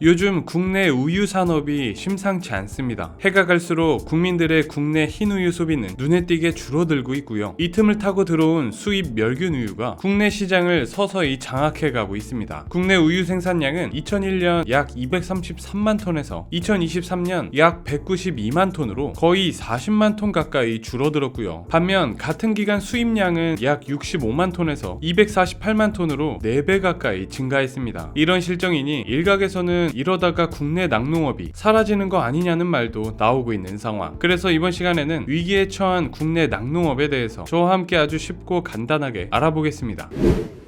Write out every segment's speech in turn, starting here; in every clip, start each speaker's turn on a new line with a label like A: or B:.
A: 요즘 국내 우유 산업이 심상치 않습니다. 해가 갈수록 국민들의 국내 흰 우유 소비는 눈에 띄게 줄어들고 있고요. 이 틈을 타고 들어온 수입 멸균 우유가 국내 시장을 서서히 장악해 가고 있습니다. 국내 우유 생산량은 2001년 약 233만 톤에서 2023년 약 192만 톤으로 거의 40만 톤 가까이 줄어들었고요. 반면 같은 기간 수입량은 약 65만 톤에서 248만 톤으로 4배 가까이 증가했습니다. 이런 실정이니 일각에서는 이러다가 국내 낙농업이 사라지는 거 아니냐는 말도 나오고 있는 상황. 그래서 이번 시간에는 위기에 처한 국내 낙농업에 대해서 저와 함께 아주 쉽고 간단하게 알아보겠습니다.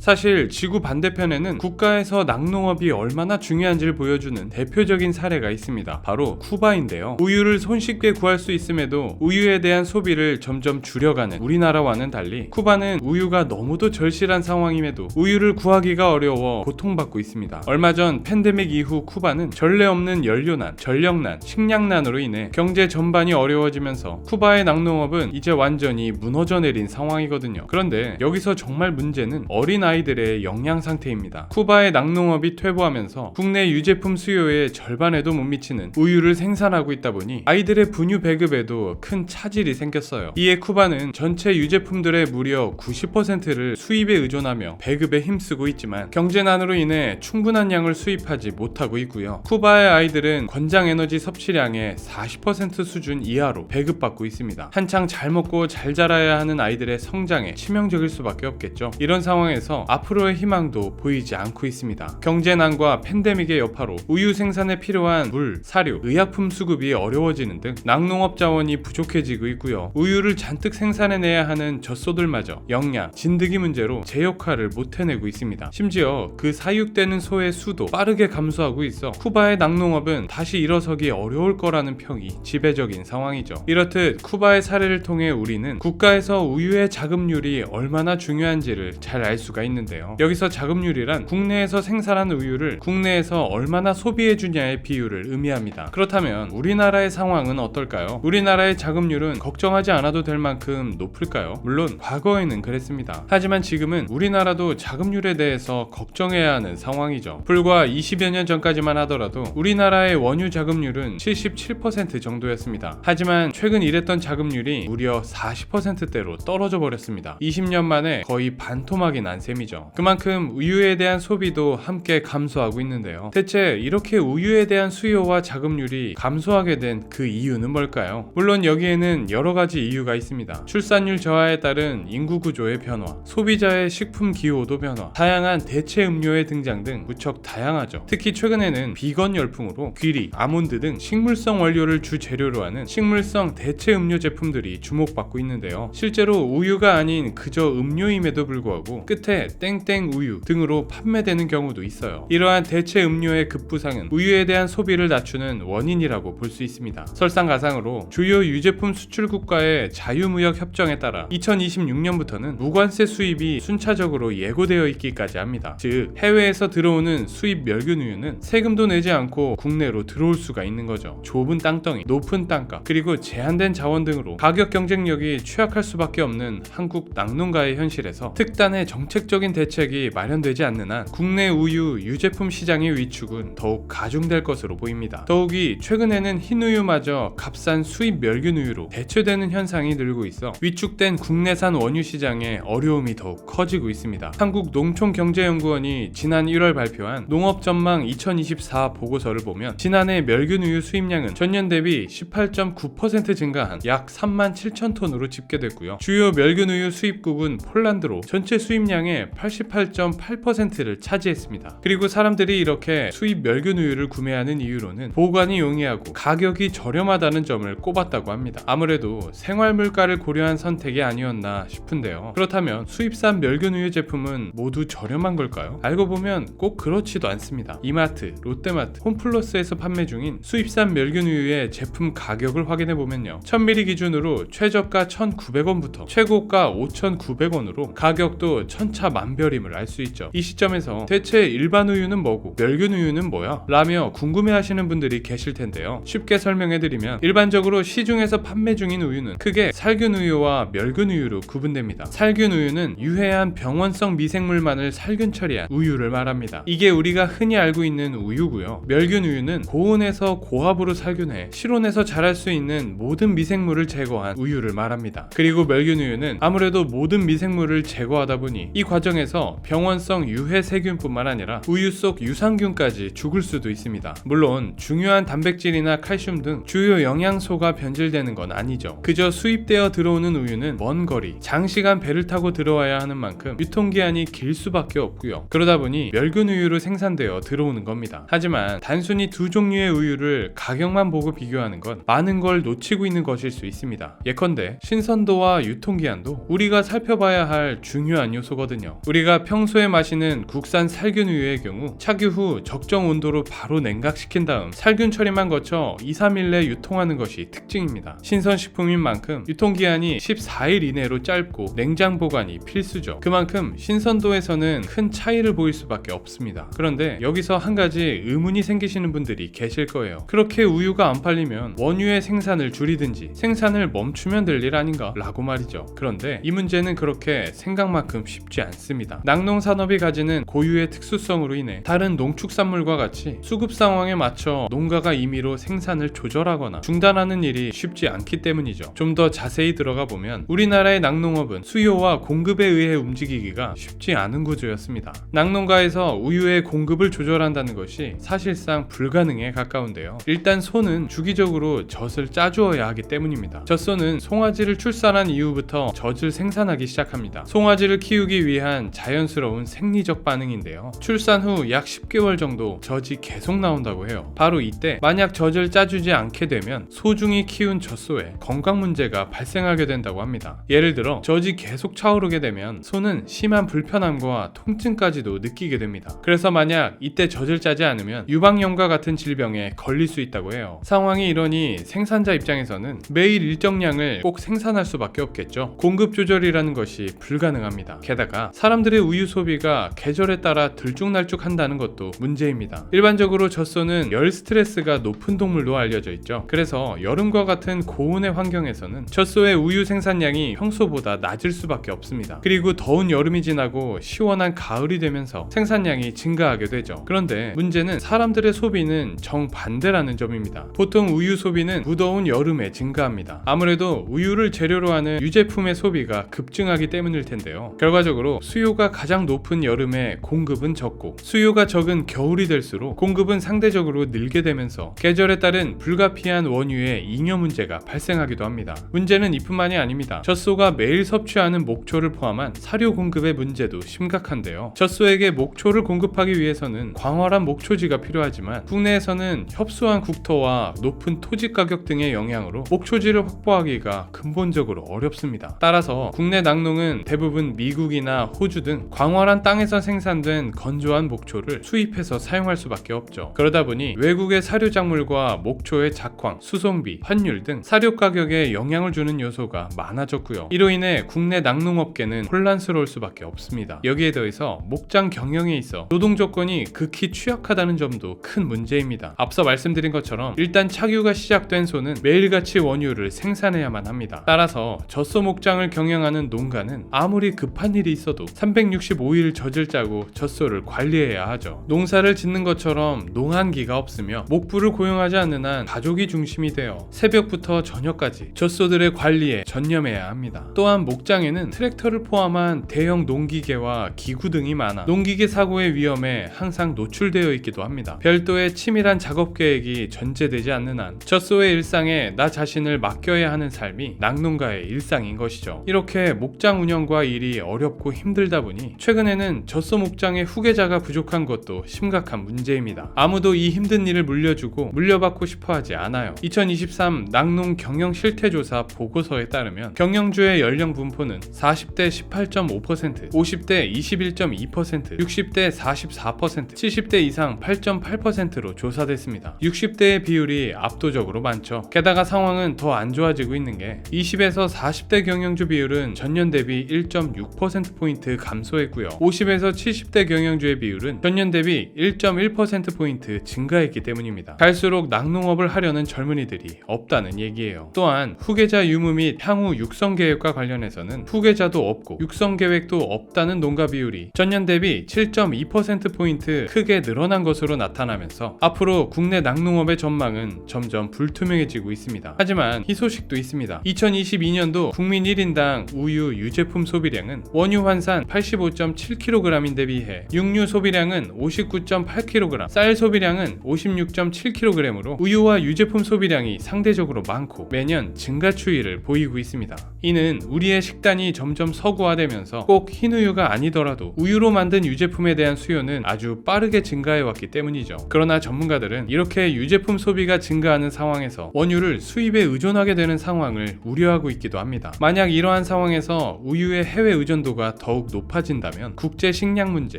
A: 사실 지구 반대편에는 국가에서 낙농업이 얼마나 중요한지를 보여주는 대표적인 사례가 있습니다. 바로 쿠바인데요. 우유를 손쉽게 구할 수 있음에도 우유에 대한 소비를 점점 줄여가는 우리나라와는 달리 쿠바는 우유가 너무도 절실한 상황임에도 우유를 구하기가 어려워 고통받고 있습니다. 얼마 전 팬데믹 이후 쿠바는 전례 없는 연료난, 전력난, 식량난으로 인해 경제 전반이 어려워지면서 쿠바의 낙농업은 이제 완전히 무너져 내린 상황이거든요. 그런데 여기서 정말 문제는 어린 아이 들의 영양 상태입니다. 쿠바의 낙농업이 퇴보하면서 국내 유제품 수요의 절반에도 못 미치는 우유를 생산하고 있다 보니 아이들의 분유 배급에도 큰 차질이 생겼어요. 이에 쿠바는 전체 유제품들의 무려 90%를 수입에 의존하며 배급에 힘쓰고 있지만 경제난으로 인해 충분한 양을 수입하지 못하고 있고요. 쿠바의 아이들은 권장 에너지 섭취량의 40% 수준 이하로 배급받고 있습니다. 한창 잘 먹고 잘 자라야 하는 아이들의 성장에 치명적일 수밖에 없겠죠. 이런 상황에서 앞으로의 희망도 보이지 않고 있습니다. 경제난과 팬데믹의 여파로 우유 생산에 필요한 물, 사료, 의약품 수급이 어려워지는 등 낙농업 자원이 부족해지고 있고요. 우유를 잔뜩 생산해내야 하는 젖소들마저 영양, 진드기 문제로 제 역할을 못 해내고 있습니다. 심지어 그 사육되는 소의 수도 빠르게 감소하고 있어 쿠바의 낙농업은 다시 일어서기 어려울 거라는 평이 지배적인 상황이죠. 이렇듯 쿠바의 사례를 통해 우리는 국가에서 우유의 자급률이 얼마나 중요한지를 잘 알 수가 있는 데요. 여기서 자급률이란 국내에서 생산한 우유를 국내에서 얼마나 소비해 주냐의 비율을 의미합니다. 그렇다면 우리나라의 상황은 어떨까요? 우리나라의 자급률은 걱정하지 않아도 될 만큼 높을까요? 물론 과거에는 그랬습니다. 하지만 지금은 우리나라도 자급률에 대해서 걱정해야 하는 상황이죠. 불과 20여 년 전까지만 하더라도 우리나라의 원유 자급률은 77% 정도였습니다. 하지만 최근 일했던 자급률이 무려 40%대로 떨어져 버렸습니다. 20년 만에 거의 반토막이 난 셈 이죠. 그만큼 우유에 대한 소비도 함께 감소하고 있는데요. 대체 이렇게 우유에 대한 수요와 자급률이 감소하게 된 그 이유는 뭘까요? 물론 여기에는 여러 가지 이유가 있습니다. 출산율 저하에 따른 인구 구조의 변화, 소비자의 식품 기호도 변화, 다양한 대체 음료의 등장 등 무척 다양하죠. 특히 최근에는 비건 열풍으로 귀리, 아몬드 등 식물성 원료를 주 재료로 하는 식물성 대체 음료 제품들이 주목받고 있는데요. 실제로 우유가 아닌 그저 음료임에도 불구하고 끝에 땡땡 우유 등으로 판매되는 경우도 있어요. 이러한 대체 음료의 급부상은 우유에 대한 소비를 낮추는 원인이라고 볼 수 있습니다. 설상가상으로 주요 유제품 수출 국가의 자유무역 협정에 따라 2026년부터는 무관세 수입이 순차적으로 예고되어 있기까지 합니다. 즉 해외에서 들어오는 수입 멸균 우유는 세금도 내지 않고 국내로 들어올 수가 있는 거죠. 좁은 땅덩이, 높은 땅값, 그리고 제한된 자원 등으로 가격 경쟁력이 취약할 수밖에 없는 한국 낙농가의 현실에서 특단의 정책적 인 대책이 마련되지 않는 한 국내 우유 유제품 시장의 위축은 더욱 가중될 것으로 보입니다. 더욱이 최근에는 흰 우유마저 값싼 수입 멸균 우유로 대체되는 현상이 늘고 있어 위축된 국내산 원유 시장에 어려움이 더욱 커지고 있습니다. 한국 농촌경제연구원이 지난 1월 발표한 농업 전망 2024 보고서를 보면 지난해 멸균 우유 수입량은 전년 대비 18.9% 증가한 약 3만 7천 톤으로 집계됐고요. 주요 멸균 우유 수입국은 폴란드로 전체 수입량의 88.8%를 차지했습니다. 그리고 사람들이 이렇게 수입 멸균 우유를 구매하는 이유로는 보관이 용이하고 가격이 저렴하다는 점을 꼽았다고 합니다. 아무래도 생활 물가를 고려한 선택이 아니었나 싶은데요. 그렇다면 수입산 멸균 우유 제품은 모두 저렴한 걸까요? 알고 보면 꼭 그렇지도 않습니다. 이마트, 롯데마트, 홈플러스에서 판매 중인 수입산 멸균 우유의 제품 가격을 확인해 보면요. 1000ml 기준으로 최저가 1,900원부터 최고가 5,900원으로 가격도 천차 천차 만별임을 알 수 있죠. 이 시점에서 대체 일반 우유는 뭐고 멸균 우유는 뭐야? 라며 궁금해하시는 분들이 계실 텐데요. 쉽게 설명해드리면 일반적으로 시중에서 판매 중인 우유는 크게 살균 우유와 멸균 우유로 구분됩니다. 살균 우유는 유해한 병원성 미생물만을 살균 처리한 우유를 말합니다. 이게 우리가 흔히 알고 있는 우유고요. 멸균 우유는 고온에서 고압으로 살균해 실온에서 자랄 수 있는 모든 미생물을 제거한 우유를 말합니다. 그리고 멸균 우유는 아무래도 모든 미생물을 제거하다 보니 이 과정 에서 병원성 유해 세균뿐만 아니라 우유 속 유산균까지 죽을 수도 있습니다. 물론 중요한 단백질이나 칼슘 등 주요 영양소가 변질되는 건 아니죠. 그저 수입되어 들어오는 우유는 먼 거리, 장시간 배를 타고 들어와야 하는 만큼 유통기한이 길 수밖에 없고요. 그러다 보니 멸균 우유로 생산되어 들어오는 겁니다. 하지만 단순히 두 종류의 우유를 가격만 보고 비교하는 건 많은 걸 놓치고 있는 것일 수 있습니다. 예컨대 신선도와 유통기한도 우리가 살펴봐야 할 중요한 요소거든 요. 우리가 평소에 마시는 국산 살균 우유의 경우 착유 후 적정 온도로 바로 냉각시킨 다음 살균 처리만 거쳐 2, 3일 내 유통하는 것이 특징입니다. 신선식품인 만큼 유통기한이 14일 이내로 짧고 냉장 보관이 필수죠. 그만큼 신선도에서는 큰 차이를 보일 수밖에 없습니다. 그런데 여기서 한 가지 의문이 생기시는 분들이 계실 거예요. 그렇게 우유가 안 팔리면 원유의 생산을 줄이든지 생산을 멈추면 될 일 아닌가? 라고 말이죠. 그런데 이 문제는 그렇게 생각만큼 쉽지 않습니다. 낙농 산업이 가지는 고유의 특수성으로 인해 다른 농축산물과 같이 수급 상황에 맞춰 농가가 임의로 생산을 조절하거나 중단하는 일이 쉽지 않기 때문이죠. 좀 더 자세히 들어가 보면 우리나라의 낙농업은 수요와 공급에 의해 움직이기가 쉽지 않은 구조였습니다. 낙농가에서 우유의 공급을 조절한다는 것이 사실상 불가능에 가까운데요. 일단 소는 주기적으로 젖을 짜주어야 하기 때문입니다. 젖소는 송아지를 출산한 이후부터 젖을 생산하기 시작합니다. 송아지를 키우기 위한 자연스러운 생리적 반응인데요. 출산 후 약 10개월 정도 젖이 계속 나온다고 해요. 바로 이때 만약 젖을 짜주지 않게 되면 소중히 키운 젖소에 건강 문제가 발생하게 된다고 합니다. 예를 들어 젖이 계속 차오르게 되면 소는 심한 불편함과 통증까지도 느끼게 됩니다. 그래서 만약 이때 젖을 짜지 않으면 유방염과 같은 질병에 걸릴 수 있다고 해요. 상황이 이러니 생산자 입장에서는 매일 일정량을 꼭 생산할 수밖에 없겠죠. 공급 조절이라는 것이 불가능합니다. 게다가 사람들의 우유 소비가 계절에 따라 들쭉날쭉 한다는 것도 문제입니다. 일반적으로 젖소는 열 스트레스가 높은 동물로 알려져 있죠. 그래서 여름과 같은 고온의 환경에서는 젖소의 우유 생산량이 평소보다 낮을 수밖에 없습니다. 그리고 더운 여름이 지나고 시원한 가을이 되면서 생산량이 증가하게 되죠. 그런데 문제는 사람들의 소비는 정반대라는 점입니다. 보통 우유 소비는 무더운 여름에 증가합니다. 아무래도 우유를 재료로 하는 유제품의 소비가 급증하기 때문일 텐데요. 결과적으로 수요가 가장 높은 여름에 공급은 적고 수요가 적은 겨울이 될수록 공급은 상대적으로 늘게 되면서 계절에 따른 불가피한 원유의 잉여 문제가 발생하기도 합니다. 문제는 이뿐만이 아닙니다. 젖소가 매일 섭취하는 목초를 포함한 사료 공급의 문제도 심각한데요. 젖소에게 목초를 공급하기 위해서는 광활한 목초지가 필요하지만 국내에서는 협소한 국토와 높은 토지 가격 등의 영향으로 목초지를 확보하기가 근본적으로 어렵습니다. 따라서 국내 낙농은 대부분 미국이나 호주 등 광활한 땅에서 생산된 건조한 목초를 수입해서 사용할 수밖에 없죠. 그러다 보니 외국의 사료 작물과 목초의 작황, 수송비, 환율 등 사료 가격에 영향을 주는 요소가 많아졌고요. 이로 인해 국내 낙농업계는 혼란스러울 수밖에 없습니다. 여기에 더해서 목장 경영에 있어 노동 조건이 극히 취약하다는 점도 큰 문제입니다. 앞서 말씀드린 것처럼 일단 착유가 시작된 소는 매일같이 원유를 생산해야만 합니다. 따라서 젖소 목장을 경영하는 농가는 아무리 급한 일이 있어도 365일 젖을 짜고 젖소를 관리해야 하죠. 농사를 짓는 것처럼 농한기가 없으며 목부를 고용하지 않는 한 가족이 중심이 되어 새벽부터 저녁까지 젖소들의 관리에 전념해야 합니다. 또한 목장에는 트랙터를 포함한 대형 농기계와 기구 등이 많아 농기계 사고의 위험에 항상 노출되어 있기도 합니다. 별도의 치밀한 작업 계획이 전제되지 않는 한 젖소의 일상에 나 자신을 맡겨야 하는 삶이 낙농가의 일상인 것이죠. 이렇게 목장 운영과 일이 어렵고 힘 들다 보니 최근에는 젖소 목장의 후계자가 부족한 것도 심각한 문제입니다. 아무도 이 힘든 일을 물려주고 물려받고 싶어 하지 않아요. 2023 낙농 경영 실태조사 보고서에 따르면 경영주의 연령 분포는 40대 18.5%, 50대 21.2%, 60대 44%, 70대 이상 8.8%로 조사됐습니다. 60대의 비율이 압도적으로 많죠. 게다가 상황은 더 안 좋아지고 있는 게 20에서 40대 경영주 비율은 전년 대비 1.6%포인트 1%포인트 감소했고요. 50에서 70대 경영주의 비율은 전년 대비 1.1%포인트 증가했기 때문입니다. 갈수록 낙농업을 하려는 젊은이들이 없다는 얘기예요. 또한 후계자 유무 및 향후 육성 계획과 관련해서는 후계자도 없고 육성 계획도 없다는 농가 비율이 전년 대비 7.2%포인트 크게 늘어난 것으로 나타나면서 앞으로 국내 낙농업의 전망은 점점 불투명해지고 있습니다. 하지만 희소식도 있습니다. 2022년도 국민 1인당 우유 유제품 소비량은 원유 환산 85.7kg인데 비해 육류 소비량은 59.8kg, 쌀 소비량은 56.7kg으로 우유와 유제품 소비량이 상대적으로 많고 매년 증가 추이를 보이고 있습니다. 이는 우리의 식단이 점점 서구화되면서 꼭 흰우유가 아니더라도 우유로 만든 유제품에 대한 수요는 아주 빠르게 증가해 왔기 때문이죠. 그러나 전문가들은 이렇게 유제품 소비가 증가하는 상황에서 원유를 수입에 의존하게 되는 상황을 우려하고 있기도 합니다. 만약 이러한 상황에서 우유의 해외 의존도가 더욱 높아진다면 국제 식량 문제,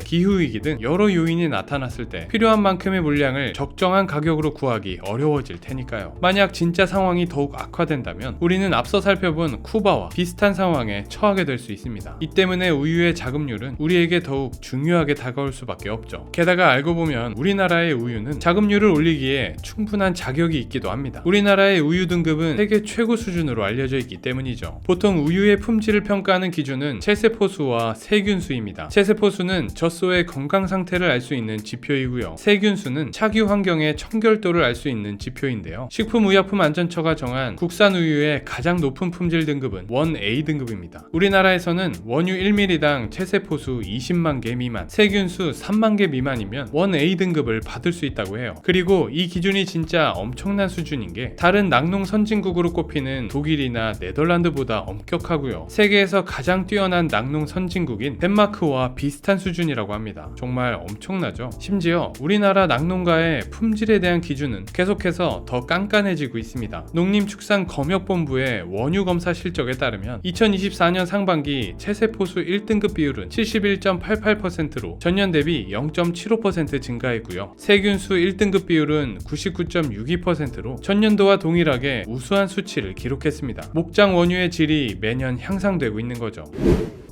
A: 기후 위기 등 여러 요인이 나타났을 때 필요한 만큼의 물량을 적정한 가격으로 구하기 어려워질 테니까요. 만약 진짜 상황이 더욱 악화된다면 우리는 앞서 살펴본 쿠바 와 비슷한 상황에 처하게 될 수 있습니다. 이 때문에 우유의 자급률은 우리에게 더욱 중요하게 다가올 수밖에 없죠. 게다가 알고 보면 우리나라의 우유는 자급률을 올리기에 충분한 자격이 있기도 합니다. 우리나라의 우유 등급은 세계 최고 수준으로 알려져 있기 때문이죠. 보통 우유의 품질을 평가하는 기준은 체세포수와 세균수입니다. 체세포수는 젖소의 건강 상태를 알 수 있는 지표이고요. 세균수는 착유 환경의 청결도를 알 수 있는 지표인데요. 식품의약품안전처가 정한 국산 우유의 가장 높은 품질 등급은 1A 등급입니다. 우리나라에서는 원유 1ml당 체세포수 20만 개 미만, 세균수 3만 개 미만이면 1A 등급을 받을 수 있다고 해요. 그리고 이 기준이 진짜 엄청난 수준인 게 다른 낙농 선진국으로 꼽히는 독일이나 네덜란드보다 엄격하고요. 세계에서 가장 뛰어난 낙농 선진국인 덴마크와 비슷한 수준이라고 합니다. 정말 엄청나죠? 심지어 우리나라 낙농가의 품질에 대한 기준은 계속해서 더 깐깐해지고 있습니다. 농림축산검역본부의 원유 검사 실적 에 따르면 2024년 상반기 체세포수 1등급 비율은 71.88%로 전년 대비 0.75% 증가했고요. 세균수 1등급 비율은 99.62%로 전년도와 동일하게 우수한 수치를 기록했습니다. 목장 원유의 질이 매년 향상되고 있는 거죠.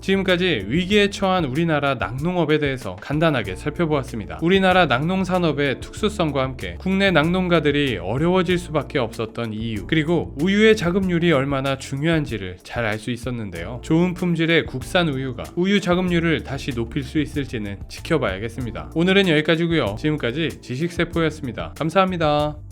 A: 지금까지 위기에 처한 우리나라 낙농업에 대해서 간단하게 살펴보았습니다. 우리나라 낙농 산업의 특수성과 함께 국내 낙농가들이 어려워질 수밖에 없었던 이유, 그리고 우유의 자급률이 얼마나 중요한지를 잘 알 수 있었는데요. 좋은 품질의 국산 우유가 우유 자급률을 다시 높일 수 있을지는 지켜봐야겠습니다. 오늘은 여기까지고요. 지금까지 지식세포였습니다. 감사합니다.